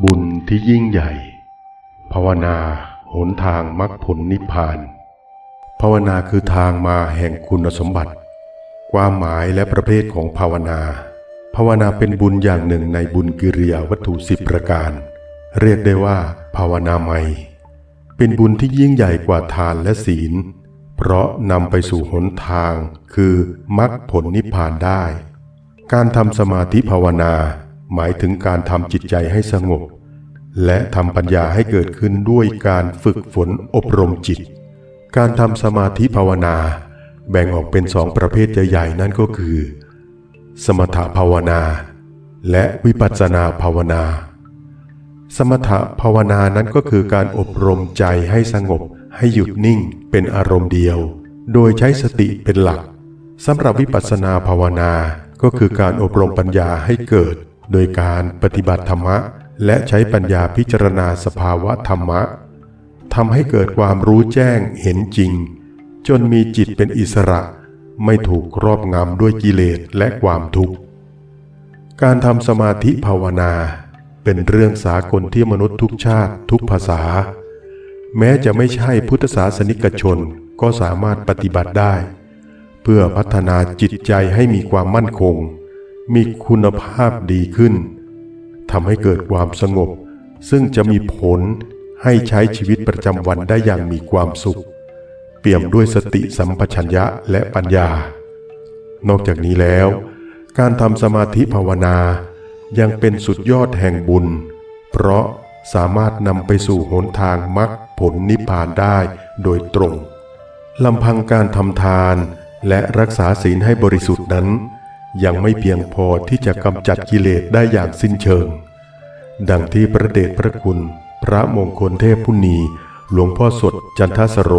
บุญที่ยิ่งใหญ่ ภาวนาหนทางมรรคผลนิพพาน ภาวนาคือทางมาแห่งคุณสมบัติ ความหมายและประเภทของภาวนา ภาวนาเป็นบุญอย่างหนึ่งในบุญกิริยาวัตถุสิบประการ เรียกได้ว่า ภาวนาใหม่ เป็นบุญที่ยิ่งใหญ่กว่าทานและศีล เพราะนำไปสู่หนทาง คือมรรคผลนิพพานได้ การทำสมาธิภาวนา หมายถึงการทำจิตใจให้สงบ และทำปัญญาให้เกิดขึ้นด้วยการฝึกฝนอบรมจิต การทำสมาธิภาวนา แบ่งออกเป็นสองประเภทใหญ่ๆนั่นก็คือ สมถภาวนา และวิปัสสนาภาวนา สมถภาวนานั้นก็คือการอบรมใจให้สงบให้หยุดนิ่งเป็นอารมณ์เดียว โดยใช้สติเป็นหลักสำหรับวิปัสสนาภาวนาก็คือการอบรมปัญญาให้เกิด โดยการปฏิบัติธรรมะ และใช้ปัญญาพิจารณาสภาวะธรรมะทำให้เกิดความรู้แจ้งเห็นจริง จนมีจิตเป็นอิสระ ไม่ถูกครอบงำด้วยกิเลสและความทุกข์ การทำสมาธิภาวนา เป็นเรื่องสากลที่มนุษย์ทุกชาติทุกภาษา แม้จะไม่ใช่พุทธศาสนิกชนก็สามารถปฏิบัติได้ เพื่อพัฒนาจิตใจให้มีความมั่นคง มีคุณภาพดีขึ้นทำให้เกิดความสงบ ซึ่งจะมีผลให้ใช้ชีวิตประจำวันได้อย่างมีความสุข เปี่ยมด้วยสติสัมปชัญญะและปัญญา นอกจากนี้แล้ว การทำสมาธิภาวนายังเป็นสุดยอดแห่งบุญ เพราะสามารถนำไปสู่หนทางมรรคผลนิพพานได้โดยตรงลำพังการทำทานและรักษาศีลให้บริสุทธิ์นั้น ยังไม่เพียงพอที่จะกำจัดกิเลสได้อย่างสิ้นเชิง ดังที่พระเดชพระคุณ พระมงคลเทพพุนีหลวงพ่อสดจันทสโร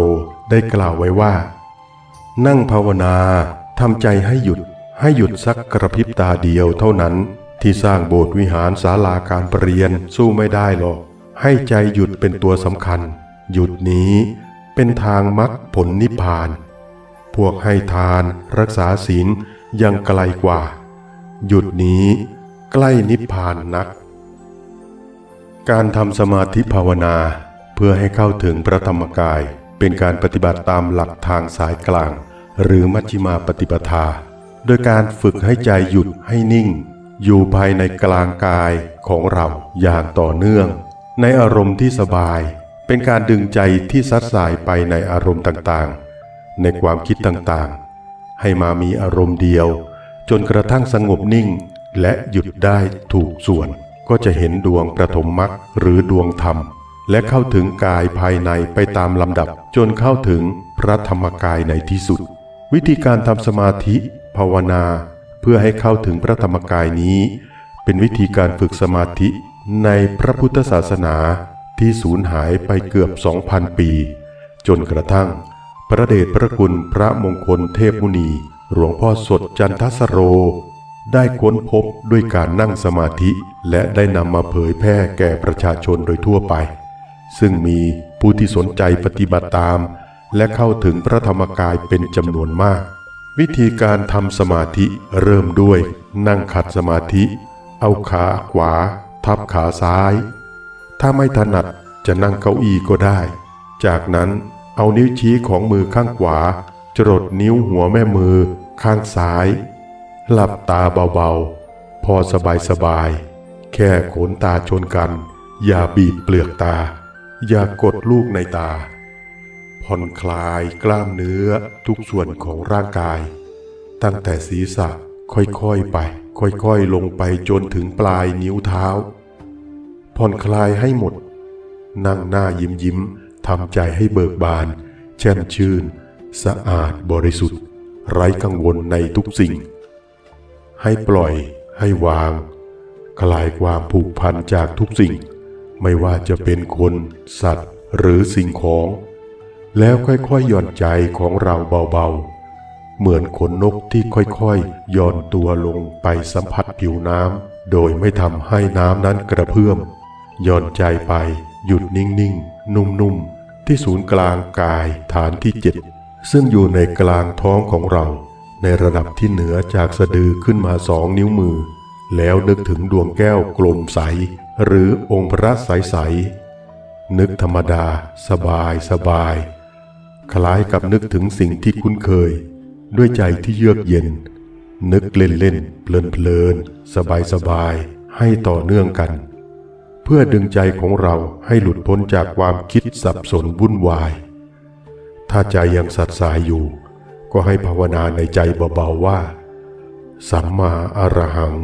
ได้กล่าวไว้ว่า นั่งภาวนาทำใจให้หยุดให้หยุดสักกระพริบตาเดียวเท่านั้นที่สร้างโบสถ์วิหารศาลาการประเรียนสู้ไม่ได้หรอก ให้ใจหยุดเป็นตัวสำคัญ หยุดนี้เป็นทางมรรคผลนิพพาน พวกให้ทาน รักษาศีล ยังไกลกว่า หยุดนี้ใกล้นิพพานนัก การทำสมาธิภาวนาเพื่อให้เข้าถึงพระธรรมกายเป็นการปฏิบัติตามหลักทางสายกลาง หรือมัชฌิมาปฏิปทา โดยการฝึกให้ใจหยุดให้นิ่ง อยู่ภายในกลางกายของเราอย่างต่อเนื่อง ในอารมณ์ที่สบาย เป็นการดึงใจที่ซัดสายไปในอารมณ์ต่างๆ ในความคิดต่างๆ ให้มามีอารมณ์เดียว จนกระทั่งสงบนิ่ง และหยุดได้ถูกส่วน ก็จะเห็นดวงประถมมรรคหรือดวงธรรม และเข้าถึงกายภายในไปตามลำดับ จนเข้าถึงพระธรรมกายในที่สุด วิธีการทำสมาธิ ภาวนา เพื่อให้เข้าถึงพระธรรมกายนี้ เป็นวิธีการฝึกสมาธิในพระพุทธศาสนาที่สูญหายไปเกือบ 2,000 ปี จนกระทั่ง พระเดชพระคุณพระมงคลเทพมุนี หลวงพ่อสดจันทสโร ได้ค้นพบด้วยการนั่งสมาธิและได้นำมาเผยแพร่แก่ประชาชนโดยทั่วไป ซึ่งมีผู้ที่สนใจปฏิบัติตาม และเข้าถึงพระธรรมกายเป็นจำนวนมาก วิธีการทำสมาธิเริ่มด้วย นั่งขัดสมาธิ เอาขาขวา ทับขาซ้าย ถ้าไม่ถนัดจะนั่งเก้าอี้ก็ได้ จากนั้น เอานิ้วชี้ของมือข้างขวา จรดนิ้วหัวแม่มือ ข้างซ้าย หลับตาเบาๆ พอสบายสบายๆแค่ขนตาชนกัน อย่าบีบเปลือกตา อย่ากดลูกในตา ผ่อนคลายกล้ามเนื้อทุกส่วนของร่างกาย ตั้งแต่ศีรษะค่อยๆไป ค่อยๆ ลงไปจนถึงปลายนิ้วเท้า ผ่อนคลายให้หมด นั่งหน้ายิ้มยิ้ม ทำใจให้เบิกบาน แช่มชื่น สะอาดบริสุทธิ์ ไร้กังวลในทุกสิ่ง ให้ปล่อยให้วาง คลายความผูกพันจากทุกสิ่ง ไม่ว่าจะเป็นคน สัตว์ หรือสิ่งของ แล้วค่อยๆหย่อนใจของเราเบาๆเหมือนขนนกที่ค่อยๆหย่อนตัวลงไปสัมผัสผิวน้ำโดยไม่ทำให้น้ำนั้นกระเพื่อมหย่อนใจไปหยุดนิ่งๆ นุ่มๆ ที่ศูนย์กลางกายฐานที่เจ็ดซึ่งอยู่ในกลางท้องของเรา ในระดับที่เหนือจากสะดือขึ้นมาสองนิ้วมือ แล้วนึกถึงดวงแก้วกลมใส หรือองค์พระใสๆนึกธรรมดา สบายสบาย คล้ายกับนึกถึงสิ่งที่คุ้นเคย ด้วยใจที่เยือกเย็น นึกเล่นเล่นๆเพลินเพลินสบายสบายๆให้ต่อเนื่องกัน เพื่อดึงใจของเราให้หลุดพ้นจากความคิดสับสนวุ่นวาย ถ้าใจยังสัตย์สายอยู่ ก็ให้ภาวนาในใจเบาๆว่า สัมมาอรหัง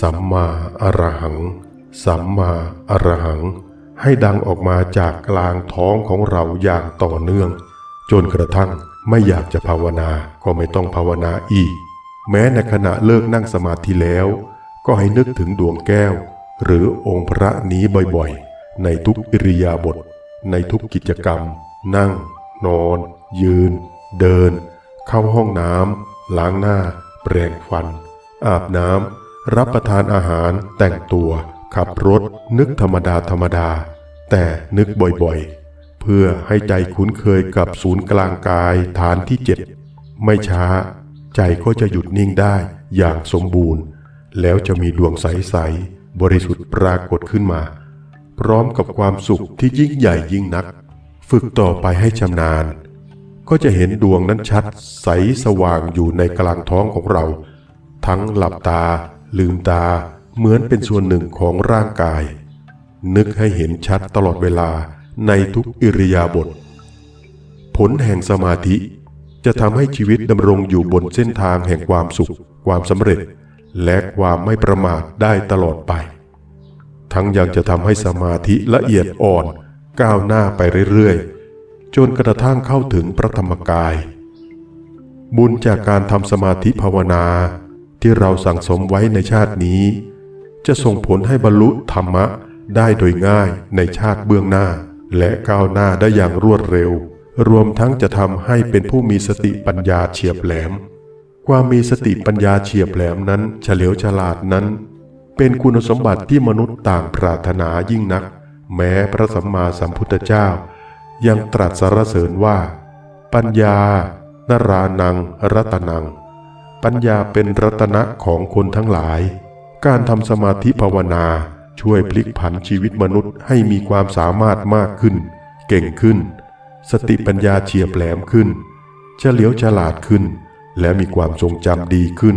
สัมมาอรหัง สัมมาอรหัง ให้ดังออกมาจากกลางท้องของเราอย่างต่อเนื่อง จนกระทั่งไม่อยากจะภาวนาก็ไม่ต้องภาวนาอีก แม้ในขณะเลิกนั่งสมาธิแล้ว ก็ให้นึกถึงดวงแก้ว หรือองค์พระนี้บ่อยๆ ในทุกอิริยาบถในทุกกิจกรรม นั่ง นอน ยืน เดิน เข้าห้องน้ำล้างหน้า แปรงฟัน อาบน้ำรับประทานอาหารแต่งตัว ขับรถ นึกธรรมดาธรรมดา แต่นึกบ่อยๆ เพื่อให้ใจคุ้นเคยกับศูนย์กลางกายฐานที่เจ็ดไม่ช้า ใจก็จะหยุดนิ่งได้อย่างสมบูรณ์ แล้วจะมีดวงใสๆ บริสุทธิ์ปรากฏขึ้นมา พร้อมกับความสุขที่ยิ่งใหญ่ยิ่งนัก ฝึกต่อไปให้ชำนาญ ก็จะเห็นดวงนั้นชัด ใสสว่างอยู่ในกลางท้องของเรา ทั้งหลับตา ลืมตา เหมือนเป็นส่วนหนึ่งของร่างกาย นึกให้เห็นชัดตลอดเวลาในทุกอิริยาบถผลแห่งสมาธิจะทำให้ชีวิตดำรงอยู่บนเส้นทางแห่งความสุข ความสำเร็จ และความไม่ประมาทได้ตลอดไป ทั้งยังจะทำให้สมาธิละเอียดอ่อนก้าวหน้าไปเรื่อยๆ จนกระทั่งเข้าถึงพระธรรมกาย บุญจากการทำสมาธิภาวนาที่เราสั่งสมไว้ในชาตินี้ จะส่งผลให้บรรลุธรรมะได้โดยง่ายในชาติเบื้องหน้า และก้าวหน้าได้อย่างรวดเร็ว รวมทั้งจะทำให้เป็นผู้มีสติปัญญาเฉียบแหลม ความมีสติปัญญาเฉียบแหลมนั้นเฉลียวฉลาดนั้น เป็นคุณสมบัติที่มนุษย์ต่างปรารถนายิ่งนัก แม้พระสัมมาสัมพุทธเจ้า ยังตรัสสรรเสริญว่า ปัญญานรานังรัตนัง ปัญญาเป็นรัตนะของคนทั้งหลาย การทำสมาธิภาวนาช่วยพลิกผันชีวิตมนุษย์ให้มีความสามารถมากขึ้น เก่งขึ้น สติปัญญาเฉียบแหลมขึ้นเฉลียวฉลาดขึ้น และมีความทรงจำดีขึ้น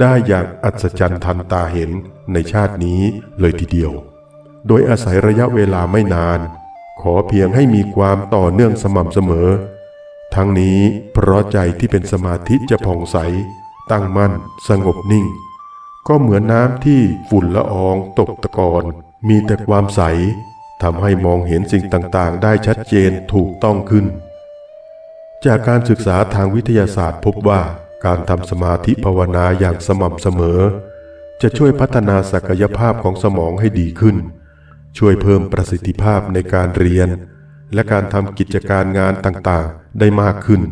ได้อย่างอัศจรรย์ทันตาเห็นในชาตินี้เลยทีเดียว โดยอาศัยระยะเวลาไม่นาน ขอเพียงให้มีความต่อเนื่องสม่ำเสมอ ทั้งนี้เพราะใจที่เป็นสมาธิจะผ่องใส ตั้งมั่น สงบนิ่ง ก็เหมือนน้ำที่ฝุ่นละอองตกตะกอนมีแต่ความใสทำให้มองเห็นสิ่งต่างๆ ได้ชัดเจนถูกต้องขึ้น จากการศึกษาทางวิทยาศาสตร์พบว่า การทำสมาธิภาวนาอย่างสม่ำเสมอ จะช่วยพัฒนาศักยภาพของสมองให้ดีขึ้น ช่วยเพิ่มประสิทธิภาพในการเรียน และการทำกิจการงานต่างๆ ได้มากขึ้น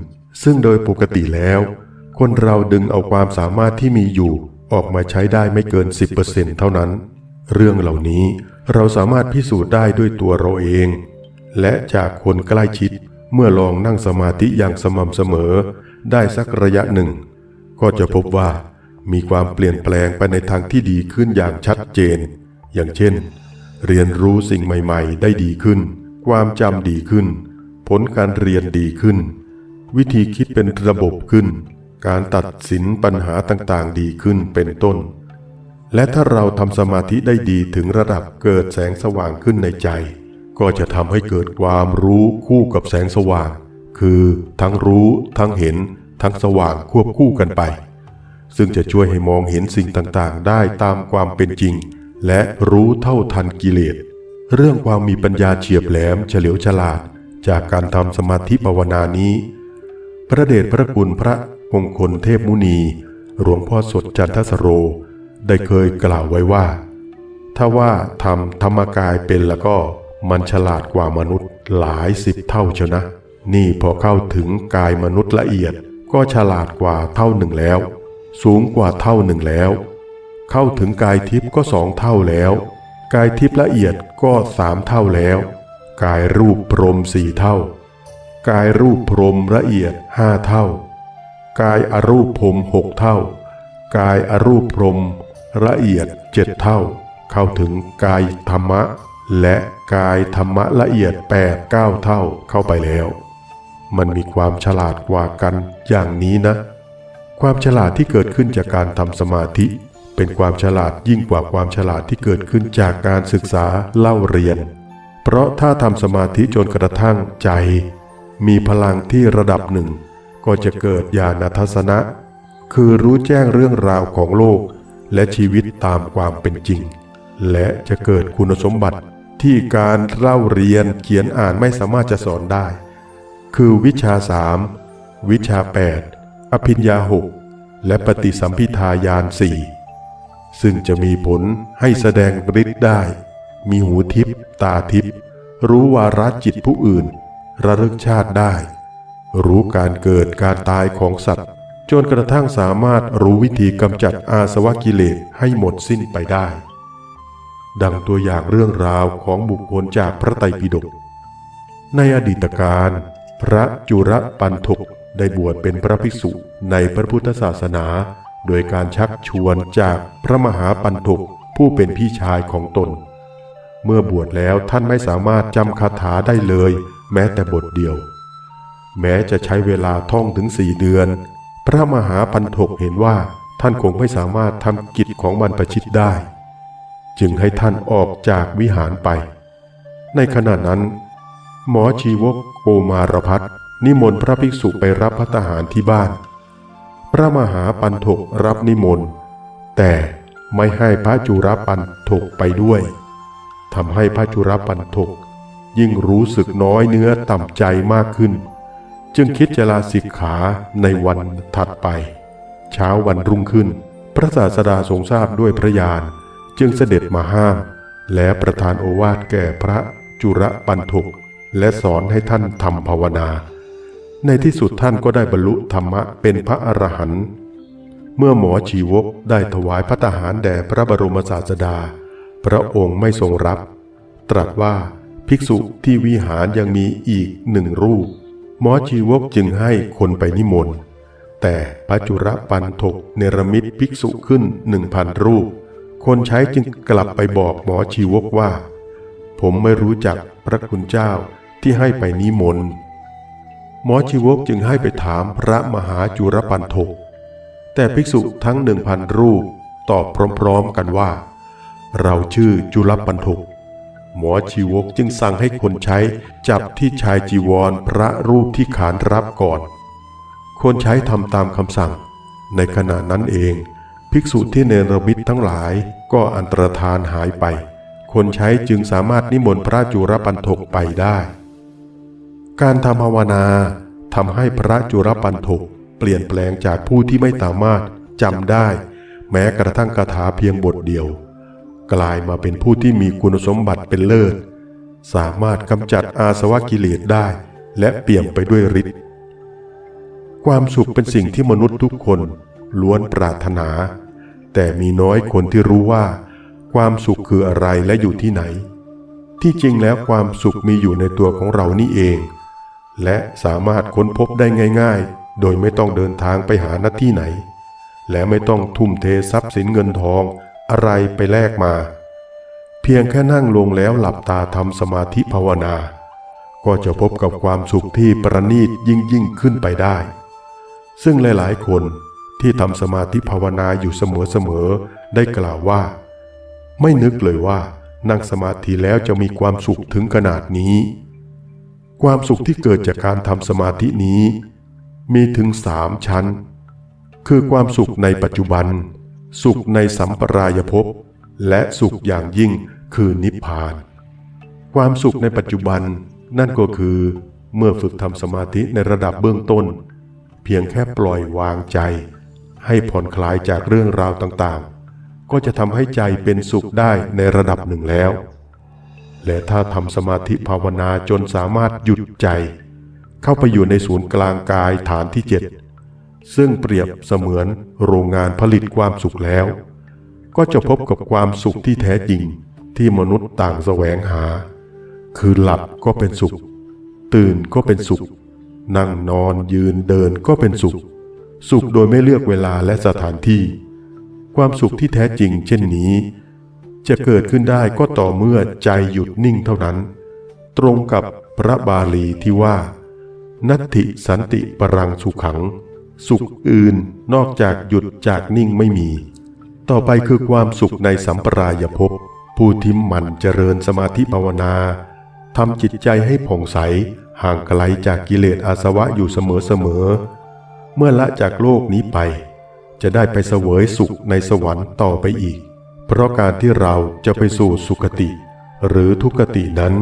ซึ่งโดยปกติแล้ว คนเราดึงเอาความสามารถที่มีอยู่ออกมาใช้ได้ไม่เกิน 10%เท่านั้น เรื่องเหล่านี้เราสามารถพิสูจน์ได้ด้วยตัวเราเอง และจากคนใกล้ชิดเมื่อลองนั่งสมาธิอย่างสม่ำเสมอ ได้สักระยะหนึ่ง ก็จะพบว่ามีความเปลี่ยนแปลงไปในทางที่ดีขึ้นอย่างชัดเจน อย่างเช่น เรียนรู้สิ่งใหม่ๆ ได้ดีขึ้น ความจำดีขึ้น ผลการเรียนดีขึ้น วิธีคิดเป็นระบบขึ้น การตัดสินปัญหาต่างๆ ดีขึ้นเป็นต้น และถ้าเราทำสมาธิได้ดีถึงระดับเกิดแสงสว่างขึ้นในใจ ก็จะทำให้เกิดความรู้คู่กับแสงสว่าง คือทั้งรู้ทั้งเห็น ทั้งสว่างควบคู่กันไป ซึ่งจะช่วยให้มองเห็นสิ่งต่างๆ ได้ตามความเป็นจริง และรู้เท่าทันกิเลส เรื่องความมีปัญญาเฉียบแหลมเฉลียวฉลาด จากการทำสมาธิภาวนานี้ พระเดชพระคุณพระมงคลเทพมุนีหลวงพ่อสดจันทสโร ได้เคยกล่าวไว้ว่า ถ้าว่าทำธรรมกายเป็นแล้วก็มันฉลาดกว่ามนุษย์หลายสิบเท่าเชียวนะ นี่พอเข้าถึงกายมนุษย์ละเอียดก็ฉลาดกว่าเท่าหนึ่งแล้ว สูงกว่าเท่าหนึ่งแล้ว เข้าถึงกายทิพย์ก็สองเท่าแล้ว กายทิพย์ละเอียดก็สามเท่าแล้ว กายรูปพรหมสี่เท่า กายรูปพรหมละเอียดห้าเท่า กายอรูปพรหมหกเท่า กายอรูปพรหมละเอียดเจ็ดเท่า เข้าถึงกายธรรมะ และกายธรรมะละเอียดแปดเก้าเท่าเข้าไปแล้ว มันมีความฉลาดกว่ากันอย่างนี้นะ ความฉลาดที่เกิดขึ้นจากการทำสมาธิ เป็นความฉลาดยิ่งกว่าความฉลาดที่เกิดขึ้นจากการศึกษาเล่าเรียน เพราะถ้าทำสมาธิจนกระทั่งใจ มีพลังที่ระดับหนึ่ง ก็จะเกิดญาณทัศนะ คือรู้แจ้งเรื่องราวของโลก และชีวิตตามความเป็นจริง และจะเกิดคุณสมบัติที่การเล่าเรียนเขียนอ่านไม่สามารถจะสอนได้ คือวิชาสามวิชา 8 อภิญญาหกและปฏิสัมพิทายานสี่ซึ่งจะมีผลให้แสดงฤทธิ์ได้ มีหูทิพตาทิพรู้วาระจิตผู้อื่น ระลึกชาติได้ รู้การเกิดการตายของสัตว์ จนกระทั่งสามารถรู้วิธีกำจัดอาสวะกิเลสให้หมดสิ้นไปได้ ดังตัวอย่างเรื่องราวของบุคคลจากพระไตรปิฎกในอดีตการ พระจุรปันทุกได้บวชเป็นพระภิกษุในพระพุทธศาสนา โดยการชักชวนจากพระมหาปันทุกผู้เป็นพี่ชายของตน เมื่อบวชแล้วท่านไม่สามารถจำคาถาได้เลย แม้แต่บทเดียว แม้จะใช้เวลาท่องถึงสี่เดือน พระมหาปันทกเห็นว่าท่านคงไม่สามารถทำกิจของบรรพชิตได้ จึงให้ท่านออกจากวิหารไป ในขณะนั้น หมอชีวกโกมารพัฒนิมนต์พระภิกษุไปรับพัตหารที่บ้าน พระมหาปันถกรับนิมนต์ แต่ไม่ให้พระจุรปันถกไปด้วยทำให้พระจุรปันถก ยิ่งรู้สึกน้อยเนื้อต่ำใจมากขึ้น จึงคิดจะลาสิกขาในวันถัดไป เช้าวันรุ่งขึ้น พระศาสดาทรงทราบด้วยพระญาณจึงเสด็จมาห้าม และประทานโอวาทแก่พระจุรปันถก และสอนให้ท่านทำภาวนา ในที่สุดท่านก็ได้บรรลุธรรมะเป็นพระอรหันต์เมื่อหมอชีวกได้ถวายพระทหารแด่พระบรมศาสดา พระองค์ไม่ทรงรับ ตรัสว่าภิกษุที่วิหารยังมีอีกหนึ่งรูป หมอชีวกจึงให้คนไปนิมนต์ แต่พระจุรปันถกเนรมิตภิกษุขึ้นหนึ่งพันรูป คนใช้จึงกลับไปบอกหมอชีวกว่า ผมไม่รู้จักพระคุณเจ้า ที่ให้ไปนิมนต์หมอชีวกจึงให้ไปถามพระมหาจุรปันถกแต่ภิกษุทั้งหนึ่งพันรูปตอบพร้อมๆกันว่า เราชื่อจุลปันถกหมอชีวกจึงสั่งให้คนใช้จับที่ชายจีวรพระรูปที่ขานรับก่อน คนใช้ทำตามคำสั่ง ในขณะนั้นเอง ภิกษุที่เนรมิตทั้งหลายก็อันตรธานหายไป คนใช้จึงสามารถนิมนต์พระจุรปันถกไปได้ การทำภาวนาทำให้พระจุรปันถกเปลี่ยนแปลงจากผู้ที่ไม่สามารถจำได้ แม้กระทั่งคาถาเพียงบทเดียว กลายมาเป็นผู้ที่มีคุณสมบัติเป็นเลิศ สามารถกำจัดอาสวะกิเลสได้ และเปี่ยมไปด้วยฤทธิ์ความสุขเป็นสิ่งที่มนุษย์ทุกคนล้วนปรารถนา แต่มีน้อยคนที่รู้ว่า ความสุขคืออะไรและอยู่ที่ไหน ที่จริงแล้วความสุขมีอยู่ในตัวของเรานี่เอง และสามารถค้นพบได้ง่าย ๆ โดยไม่ต้องเดินทางไปหาหน้าที่ไหน และไม่ต้องทุ่มเททรัพย์สินเงินทองอะไรไปแลกมา เพียงแค่นั่งลงแล้วหลับตาทำสมาธิภาวนา ก็จะพบกับความสุขที่ประณีตยิ่งยิ่งขึ้นไปได้ ซึ่งหลายๆ คนที่ทำสมาธิภาวนาอยู่เสมอๆได้กล่าวว่า ไม่นึกเลยว่านั่งสมาธิแล้วจะมีความสุขถึงขนาดนี้ ความสุขที่เกิดจากการทำสมาธินี้ มีถึงสามชั้น คือความสุขในปัจจุบัน สุขในสัมปรายภพ และสุขอย่างยิ่งคือนิพพาน ความสุขในปัจจุบันนั่นก็คือ เมื่อฝึกทำสมาธิในระดับเบื้องต้น เพียงแค่ปล่อยวางใจ ให้ผ่อนคลายจากเรื่องราวต่างๆ ก็จะทำให้ใจเป็นสุขได้ในระดับหนึ่งแล้ว และถ้าทำสมาธิภาวนาจนสามารถหยุดใจ เข้าไปอยู่ในศูนย์กลางกายฐานที่เจ็ดซึ่งเปรียบเสมือนโรงงานผลิตความสุขแล้ว ก็จะพบกับความสุขที่แท้จริงที่มนุษย์ต่างแสวงหา คือหลับก็เป็นสุข ตื่นก็เป็นสุข นั่งนอนยืนเดินก็เป็นสุข สุขโดยไม่เลือกเวลาและสถานที่ ความสุขที่แท้จริง เช่นนี้ จะเกิดขึ้นได้ก็ต่อเมื่อใจหยุดนิ่งเท่านั้น ตรงกับพระบาลีที่ว่า นัตถิสันติปรังสุขัง สุขอื่นนอกจากหยุดจากนิ่งไม่มี ต่อไปคือความสุขในสัมปรายภพผู้ที่หมันเจริญสมาธิภาวนาทำจิตใจให้ผ่องใส ห่างไกลจากกิเลสอาสวะอยู่เสมอๆเมื่อละจากโลกนี้ไป จะได้ไปเสวยสุขในสวรรค์ต่อไปอีก เพราะการที่เราจะไปสู่สุคติ หรือทุกตินั้น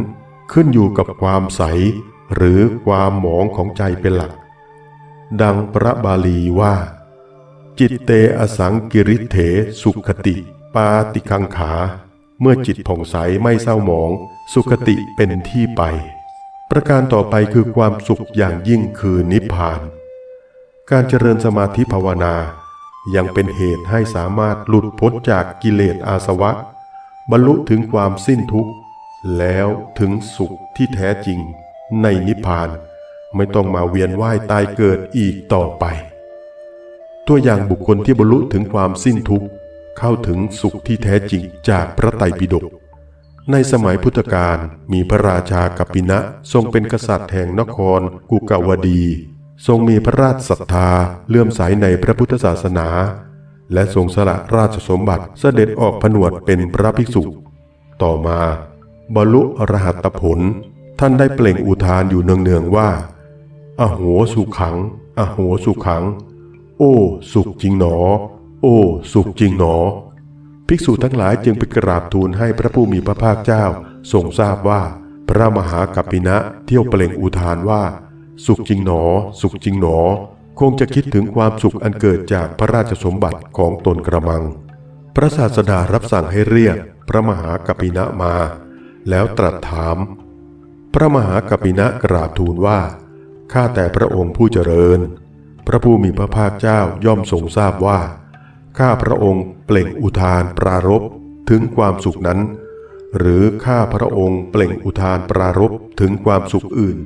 ขึ้นอยู่กับความใส หรือความหมองของใจเป็นหลัก ดังพระบาลีว่า จิตเตอสังกิริเถสุขติ ปาติคังขา เมื่อจิตผ่องใสไม่เศร้าหมอง สุขติเป็นที่ไป ประการต่อไปคือความสุขอย่างยิ่งคือนิพพาน การเจริญสมาธิภาวนา ยังเป็นเหตุให้สามารถหลุดพ้นจากกิเลสอาสวะ บรรลุถึงความสิ้นทุกข์ แล้วถึงสุขที่แท้จริง ในนิพพานไม่ต้องมาเวียนว่ายตายเกิดอีกต่อไป ตัวอย่างบุคคลที่บรรลุถึงความสิ้นทุกข์ เข้าถึงสุขที่แท้จริงจากพระไตรปิฎกในสมัยพุทธกาลมีพระราชากัปปินะทรงเป็นกษัตริย์แห่งนครกุกาวดี ทรงมีพระราชศรัทธาเลื่อมใสในพระพุทธศาสนา และทรงสละราชสมบัติเสด็จออกผนวดเป็นพระภิกษุ ต่อมาบรรลุอรหัตผล ท่านได้เปล่งอุทานอยู่เนืองๆว่า อโหสุขัง อโหสุขัง โอ้ สุขจริงหนอ โอ้ สุขจริงหนอ ภิกษุทั้งหลายจึงไปกราบทูลให้พระผู้มีพระภาคเจ้าทรงทราบว่า พระมหากัปปินะเที่ยวเปล่งอุทานว่า สุขจริงหนอ สุขจริงหนอ คงจะคิดถึงความสุขอันเกิดจากพระราชสมบัติของตนกระมัง พระศาสดารับสั่งให้เรียกพระมหากปินะมา แล้วตรัสถาม พระมหากปินะกราบทูลว่า ข้าแต่พระองค์ผู้เจริญ พระผู้มีพระภาคเจ้าย่อมทรงทราบว่า ข้าพระองค์เปล่งอุทานปรารภถึงความสุขนั้น หรือข้าพระองค์เปล่งอุทานปรารภถึงความสุขอื่น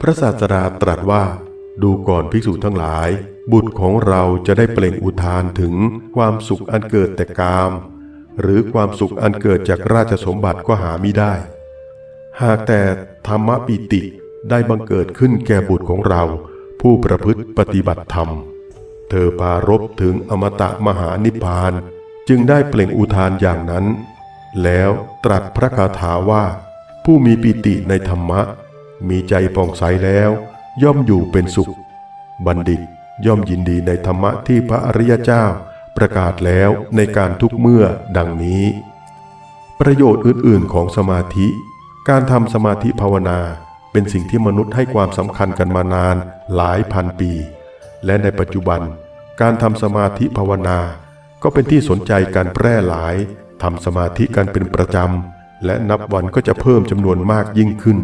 พระศาสดาตรัสว่า ดูก่อนภิกษุทั้งหลาย บุตรของเราจะได้เปล่งอุทานถึงความสุขอันเกิดแต่กาม หรือความสุขอันเกิดจากราชสมบัติก็หาไม่ได้ หากแต่ธรรมปิติได้บังเกิดขึ้นแก่บุตรของเรา ผู้ประพฤติปฏิบัติธรรม เธอปารบถึงอมตะมหานิพพาน จึงได้เปล่งอุทานอย่างนั้น แล้วตรัสพระคาถาว่า ผู้มีปิติในธรรมะ มีใจผ่องใสแล้ว ย่อมอยู่เป็นสุข บัณฑิตย่อมยินดีในธรรมะที่พระอริยเจ้า ประกาศแล้วในการทุกเมื่อดังนี้ ประโยชน์อื่นๆของสมาธิ การทำสมาธิภาวนาเป็นสิ่งที่มนุษย์ให้ความสำคัญกันมานานหลายพันปี และในปัจจุบัน การทำสมาธิภาวนา ก็เป็นที่สนใจการแพร่หลายทำสมาธิกันเป็นประจำและนับวันก็จะเพิ่มจำนวนมากยิ่งขึ้น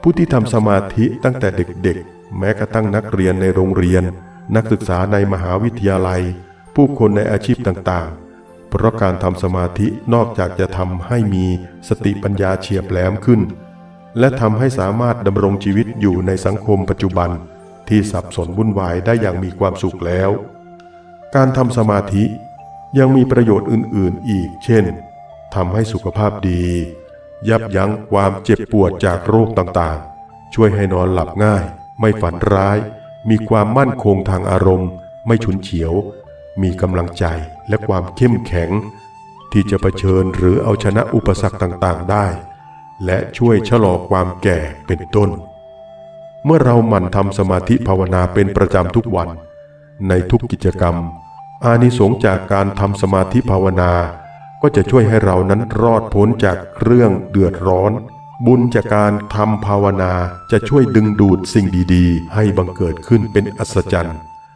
ผู้ที่ทำสมาธิตั้งแต่เด็กๆ แม้กระทั่งนักเรียนในโรงเรียน นักศึกษาในมหาวิทยาลัย ผู้คนในอาชีพต่างๆ เพราะการทำสมาธินอกจากจะทำให้มีสติปัญญาเฉียบแหลมขึ้น และทำให้สามารถดำรงชีวิตอยู่ในสังคมปัจจุบัน ที่สับสนวุ่นวายได้อย่างมีความสุขแล้ว การทำสมาธิยังมีประโยชน์อื่นๆอีก เช่นทำให้สุขภาพดี ยับยั้งความเจ็บปวดจากโรคต่างๆ ช่วยให้นอนหลับง่าย ไม่ฝันร้าย มีความมั่นคงทางอารมณ์ ไม่ฉุนเฉียว มีกำลังใจและความเข้มแข็ง ที่จะเผชิญหรือเอาชนะอุปสรรคต่างๆได้ และช่วยชะลอความแก่เป็นต้น เมื่อเราหมั่นทำสมาธิภาวนาเป็นประจำทุกวัน ในทุกกิจกรรม อานิสงส์จากการทำสมาธิภาวนา ก็จะช่วยให้เรานั้นรอดพ้นจากเรื่องเดือดร้อน บุญจากการทำภาวนาจะช่วยดึงดูดสิ่งดีๆ ให้บังเกิดขึ้นเป็นอัศจรรย์